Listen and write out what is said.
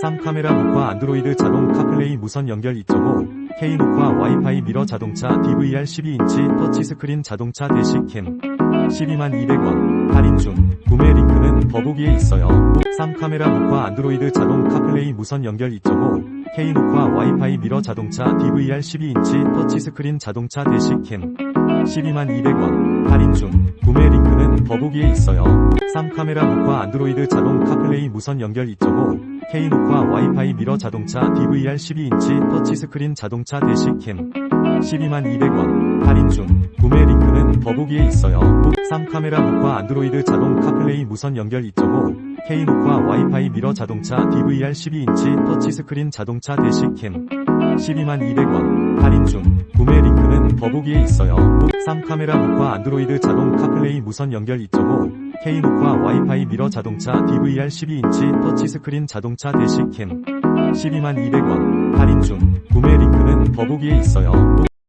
3 카메라 녹화 안드로이드 자동 카플레이 무선 연결 2.5 K 녹화 와이파이 미러 자동차 DVR 12인치 터치스크린 자동차 대시캠. 12만 200원. 할인 중. 구매 링크는 더보기에 있어요. 3 카메라 녹화 안드로이드 자동 카플레이 무선 연결 2.5 K 녹화 와이파이 미러 자동차 DVR 12인치 터치스크린 자동차 대시캠. 12만 200원. 할인 중. 구매 링크는 더보기에 있어요. 3 카메라 녹화 안드로이드 자동 카플레이 무선 연결 2.5 K 녹화 와이파이 미러 자동차 DVR 12인치 터치스크린 자동차 대시캠. 12만 200원. 할인 중. 구매 링크는 더보기에 있어요. 3 카메라 녹화 안드로이드 자동 카플레이 무선 연결 2.5 K 녹화 와이파이 미러 자동차 DVR 12인치 터치스크린 자동차 대시캠. 12만 200원. 할인 중. 구매 링크는 더보기에 있어요. 3카메라 녹화 안드로이드 자동 카플레이 무선 연결 2.5 K 녹화 와이파이 미러 자동차 DVR 12인치 터치스크린 자동차 대시캠. 12만 200원. 할인 중. 구매 링크는 더보기에 있어요